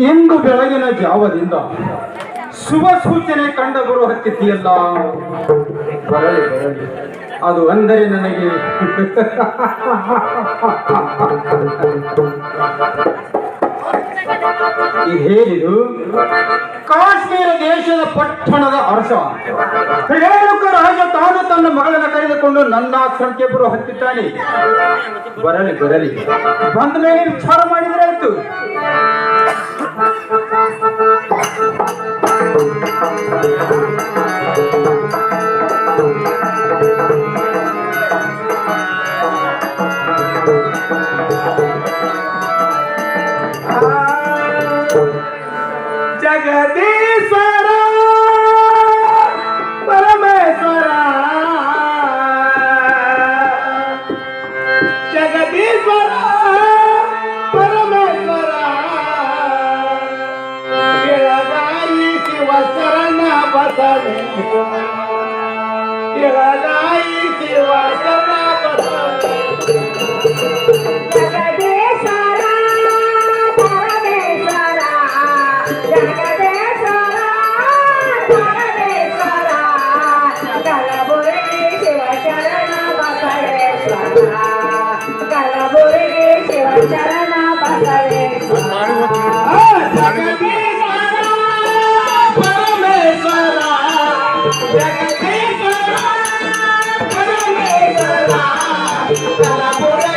ಇಂದು ಬೆಳಗಿನ ಜಾವದಿಂದ ಶುಭ ಸೂಚನೆ ಕಂಡು ಬರುವ ಹತ್ತಿದೆಯಲ್ಲ ಬರಲಿ ಬರಲಿ. ಅದು ಅಂದರೆ ನನಗೆ. ಇದೇನಿದು ಕಾಶ್ಮೀರ ದೇಶದ ಪಟ್ಟಣದ ಅರಸ. ಹೇಳುಕ ರಾಜ ತಾನು ತನ್ನ ಮಗಳನ್ನು ಕರೆದುಕೊಂಡು ನನ್ನ ಆಶ್ರಮಕ್ಕೆ ಬರು ಹತ್ತಿದ್ದಾನೆ ಬರಲಿ ಬರಲಿ. ಬಂದ ಮೇಲೆ ವಿಚಾರ ಮಾಡಿದ್ರೆ ಆಯ್ತು. देवा जाई सेवा करा जगते सर्वा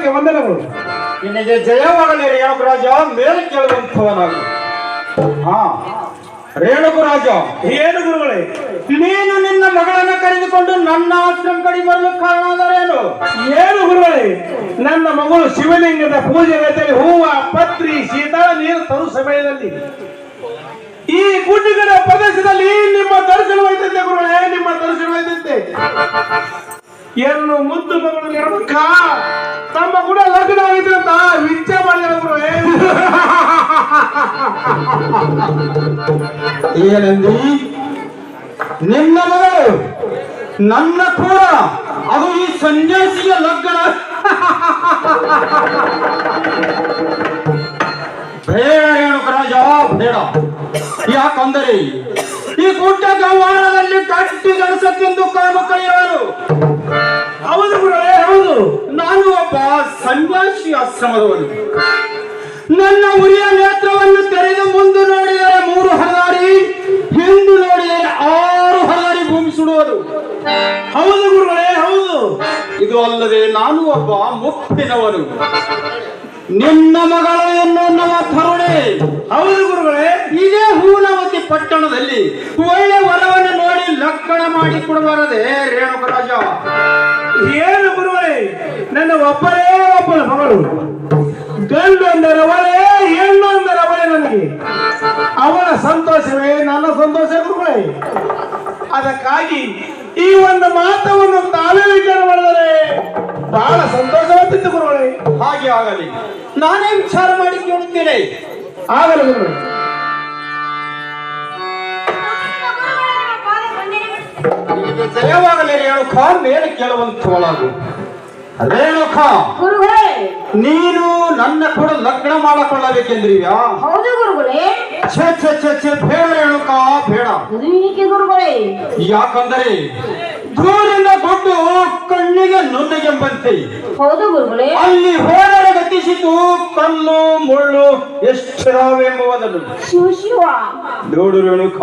ಪಾದಕ್ಕೆ ವಂದನೆಗಳು. ನಿನಗೆ ಜಯವಾಗಲಿ ರೇಣುಕರಾಜ ಮೇಲೆ ಕೇಳುವಂಥವನಾಗು. ಹಾ. ರೇಣುಕರಾಜ ಏನು ಗುರುಗಳೇ? ನೀನು ನಿನ್ನ ಮಗಳನ್ನ ಕರೆದುಕೊಂಡು ನನ್ನ ಆಶ್ರಮ ಕಡೆ ಬರಲು ಕಾರಣ ಆದರೇನು ಏನು ಗುರುಗಳೇ? ನನ್ನ ಮಗಳು ಶಿವಲಿಂಗದ ಪೂಜೆ ವೇಳೆಯಲ್ಲಿ ಹೂವ ಪತ್ರಿ ಶೀತಳ ನೀರು ತರು ಸಮಯದಲ್ಲಿ ಈ ಗುಡ್ಡಗಳ ಪ್ರದೇಶದಲ್ಲಿ ನಿಮ್ಮ ದರ್ಶನವಾಯ್ತಂತೆ ಗುರುಗಳೇ ನಿಮ್ಮ ದರ್ಶನವಾಯ್ತಂತೆ. ಏನು ಮುದ್ದು ಮಗಳು ರೇಣುಕ ತಮ್ಮ ಕೂಡ ಲಗ್ನ ಆಗಿದೆ ಅಂತ ವಿಚಾರ ಮಾಡಿದ್ರು ಏನಂದಿ ನಿನ್ನ ಮಗಳು, ನನ್ನ ಕೂಡ, ಅದು ಈ ಸನ್ಯಾಸಿಯ ಲಗ್ನ. ಬೇಡ ರಾಜ, ಬೇಡ. ಯಾಕಂದರೆ ಈ ಗುಡ್ಡ ಗವಾರದಲ್ಲಿ ಕಟ್ಟಿ ಕಾಮ ಕಳೆಯವರು ಹೌದು ಗುರುಗಳೇ ಹೌದು. ನಾನು ಒಬ್ಬ ಸನ್ಯಾಸಿ ಆಶ್ರಮದವನು. ನನ್ನ ಉರಿಯ ನೇತ್ರವನ್ನು ತೆರೆದು ಮುಂದೆ ನೋಡಿದರೆ ಮೂರು ಹರದಾರಿ ಹಿಂದೆ ನೋಡಿದರೆ ಆರು ಹರದಾರಿ ಭೂಮಿ ಸುಡುವರು ಹೌದು ಗುರುಗಳೇ ಹೌದು. ಇದು ಅಲ್ಲದೆ ನಾನು ಒಬ್ಬ ಮುಪ್ಪಿನವನು. ನಿನ್ನ ಮಗಳು ಎನ್ನುವ ಕರುಣೆ. ಹೌದು ಗುರುಗಳೇ. ಪಟ್ಟಣದಲ್ಲಿ ಒಳ್ಳೆ ವರವನ್ನು ನೋಡಿ ಲಕ್ಕಣ ಮಾಡಿ ಕೊಡಬಾರದೆ ರೇಣುಕರಾಜ. ಏನು ಗುರುವೇ ನನ್ನ ಒಬ್ಬರೇ ಒಬ್ಬನ ಮಗಳು. ಗಂಡು ಅಂದರೆ ನನಗೆ. ಅವನ ಸಂತೋಷವೇ ನನ್ನ ಸಂತೋಷ ಗುರುಗಳೇ. ಅದಕ್ಕಾಗಿ ಈ ಒಂದು ಮಾತವನ್ನು ತಾವೇ ವಿಚಾರ ಮಾಡಿದರೆ ಬಹಳ ಸಂತೋಷವಾಗ್ತಿತ್ತು ಗುರುಗಳೇ. ಹಾಗೆ ಆಗಲಿ. ನಾನೇ ವಿಚಾರ ಮಾಡಿ ಕೇಳುತ್ತೇನೆ? ಆಗಲಿ ಗುರುಗಳೇ. ಜಯವಾಗಲಿ ರೇಣುಕ ಮೇಲೆ ಕೇಳುವಂತವಳಾಗು ರೇಣುಕ ಗುರುಗಳೇ. ನೀನು ನನ್ನ ಕೂಡ ಲಗ್ನ ಮಾಡಿಕೊಳ್ಳಬೇಕೆಂದ್ರಿವ್ಯಾ ಹೌದು ಗುರುಗಳೇ. ಛೆ ಛೆ ಛೆ ಛೆ ಬೇಡ ರೇಣುಕ ಬೇಡ. ಗುರುಗಳೇ. ಯಾಕಂದರೆ ದೂರಿಂದ ಕೊಟ್ಟು ಕಣ್ಣಿಗೆ ನುಣ್ಣಗೆಂಬಂತೆ ಹೌದು ಗುರುಗಳೇ. ಅಲ್ಲಿ ಹೋದರೆ ಗತಿಸಿತು ಕಲ್ಲು ಮುಳ್ಳು ಎಷ್ಟಿರಾವೆಂಬುವುದನ್ನು ಶಿವ ಶಿವ. ನೋಡು ರೇಣುಕ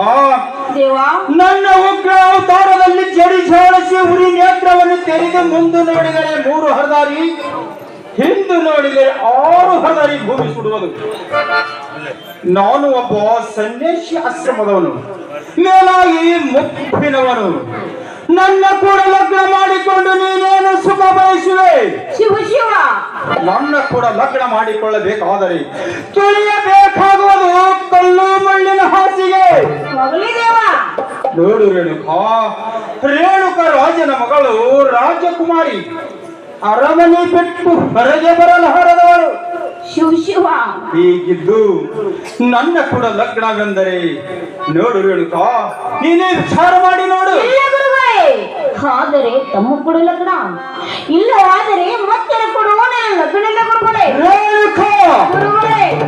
ನನ್ನ ಉಗ್ರ ಅವತಾರದಲ್ಲಿ ಜಡಿ ಜೋಡಿಸಿ ಉರಿ ನೇತ್ರವನ್ನು ತೆರೆದು ಮುಂದೆ ನೋಡಿದರೆ ಮೂರು ಹರದಾರಿ, ಹಿಂದು ನೋಡಿದರೆ ಆರು ಹರದಾರಿ ಭೂಮಿ ಸುಡುವುದು. ನಾನು ಒಬ್ಬ ಸನ್ಯಾಸಿ ಆಶ್ರಮದವನು, ಮೇಲಾಗಿ ಮುಪ್ಪಿನವನು. ನನ್ನ ಕೂಡ ಲಗ್ನ ಮಾಡಿಕೊಂಡು ನೀನೇನು ಸುಖ ಶಿವ ನನ್ನ ಕೂಡ ಲಗ್ನ ಮಾಡಿಕೊಳ್ಳಬೇಕಾದರೆ ತುಳಿಯಬೇಕಾಗುವುದು ಕಲ್ಲು ಮಣ್ಣಿನ ಹಾಸಿಗೆ. ಮಗಲಿ ದೇವ. ನೋಡು ರೇಣುಕಾ ರೇಣುಕ ರಾಜನ ಮಗಳು ರಾಜಕುಮಾರಿ. ಅರಮನೆ ಬಿಟ್ಟು ಹೊರಗೆ ಬರಲಾರದವಳು ಶಿವ ಶಿವ. ಹೀಗಿದ್ದು ನನ್ನ ಕೂಡ ಲಗ್ನವೆಂದರೆ ನೋಡು ರೇಣುಕಾ ನೀನೇ ವಿಚಾರ ಮಾಡಿ ನೋಡು. ಆದರೆ ತಮ್ಮ ಕೂಡ. ಲಗ್ನ ಇಲ್ಲವಾದರೆ ಮತ್ತೆ ಕೊಡುವ ಲಗ್ನದ ಗುರುಗಳೇ. ಗುರುಗಳೇ.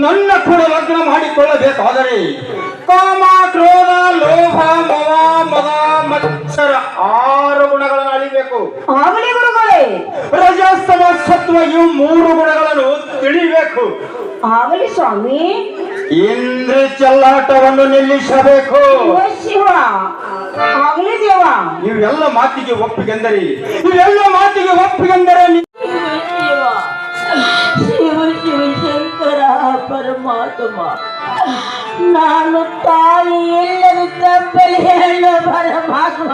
ನನ್ನ ಕೂಡ ಲಗ್ನ ಮಾಡಿಕೊಳ್ಳಬೇಕಾದರೆ ಕಾಮ ಕ್ರೋಧ ಲೋಭ ಮವ ಮದ ಮತ್ಸರ ಆರು ಗುಣಗಳನ್ನು ಅಳಿಬೇಕು. ಆಗಲಿ ಗುರುಗಳೇ. ರಜಸ್ತಮ ಸತ್ವ ಇವು ಮೂರು ಗುಣಗಳನ್ನು ತಿಳಿಬೇಕು. ಆಗಲಿ ಸ್ವಾಮಿ. ಇಂದ್ರ ಚಲ್ಲಾಟವನ್ನು ನಿಲ್ಲಿಸಬೇಕು. ಶಿವ. ಇವೆಲ್ಲ ಮಾತಿಗೆ ಒಪ್ಪಿಗೆಂದರೆ ಇವೆಲ್ಲ ಮಾತಿಗೆ ಒಪ್ಪಿಗೆಂದರೆ ನೀ- ಶಿವ ಶಿವ ಶಂಕರ ಪರಮಾತ್ಮ ನಾನು ತಾಯಿ ಇಲ್ಲದ ತಪ್ಪಲಿ ಹೇಳ ಪರಮಾತ್ಮ